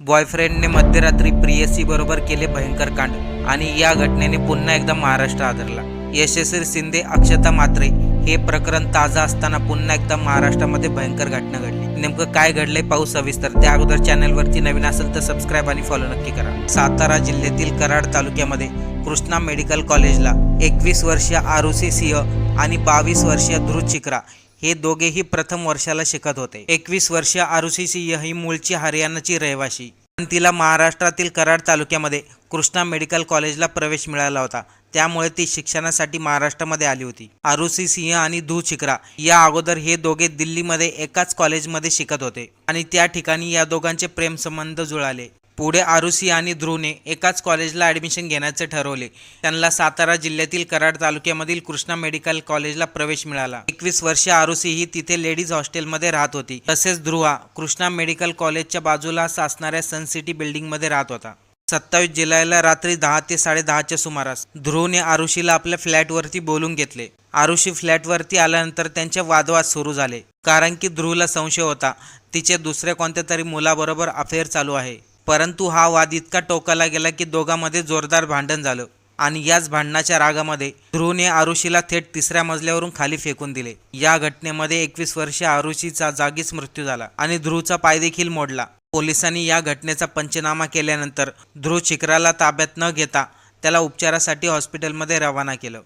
बॉयफ्रेंडने मध्यरात्री प्रियसी बरोबर केले भयंकर कांड आणि या घटनेने पुन्हा एकदा महाराष्ट्र आदरला. यशस्वी शिंदे अक्षता मात्रे हे प्रकरण ताजं असताना पुन्हा एकदा महाराष्ट्रामध्ये भयंकर घटना घडली. नेमकं काय घडलंय पाहू सविस्तर. त्या अगोदर चॅनलवरती नवीन असेल तर सबस्क्राईब आणि फॉलो नक्की करा. सातारा जिल्ह्यातील कराड तालुक्यामध्ये कृष्णा मेडिकल कॉलेजला एकवीस वर्षीय आरुषी सिंह आणि बावीस वर्षीय ध्रुत चिक्रा हे दोघेही प्रथम वर्षाला शिकत होते. एकवीस वर्षीय आरुषी सिंह ही मूळची हरियाणाची रहिवाशी. पण तिला महाराष्ट्रातील कराड तालुक्यामध्ये कृष्णा मेडिकल कॉलेजला प्रवेश मिळाला होता. त्यामुळे ती शिक्षणासाठी महाराष्ट्रामध्ये आली होती. आरुषी सिंह आणि धू चिकरा या अगोदर हे दोघे दिल्लीमध्ये एकाच कॉलेजमध्ये शिकत होते आणि त्या ठिकाणी या दोघांचे प्रेमसंबंध जुळाले. पुढे आरुषी आणि ध्रुवने एकाच कॉलेजला ॲडमिशन घेण्याचे ठरवले. त्यांना सातारा जिल्ह्यातील कराड तालुक्यामधील कृष्णा मेडिकल कॉलेजला प्रवेश मिळाला. एकवीस वर्षीय आरुषी ही तिथे लेडीज हॉस्टेलमध्ये राहत होती. तसेच ध्रुवा कृष्णा मेडिकल कॉलेजच्या बाजूला असणाऱ्या सन सिटी बिल्डिंगमध्ये राहत होता. सत्तावीस जुलैला रात्री दहा ते साडेदहाच्या सुमारास ध्रुवने आरुषीला आपल्या फ्लॅटवरती बोलून घेतले. आरुषी फ्लॅटवरती आल्यानंतर त्यांचे वादवाद सुरू झाले. कारण की ध्रुवला संशय होता तिचे दुसऱ्या कोणत्या तरी मुलाबरोबर अफेअर चालू आहे. परंतु हा वाद इतका टोकाला गेला की दोघांमध्ये जोरदार भांडण झालं आणि याच भांडणाच्या रागामध्ये ध्रुवने आरुषीला थेट तिसऱ्या मजल्यावरून खाली फेकून दिले. या घटनेमध्ये एकवीस वर्षीय आरुषीचा जागीच मृत्यू झाला आणि ध्रुवचा पाय देखील मोडला. पोलिसांनी या घटनेचा पंचनामा केल्यानंतर ध्रुव चिकराला ताब्यात न घेता त्याला उपचारासाठी हॉस्पिटलमध्ये रवाना केलं.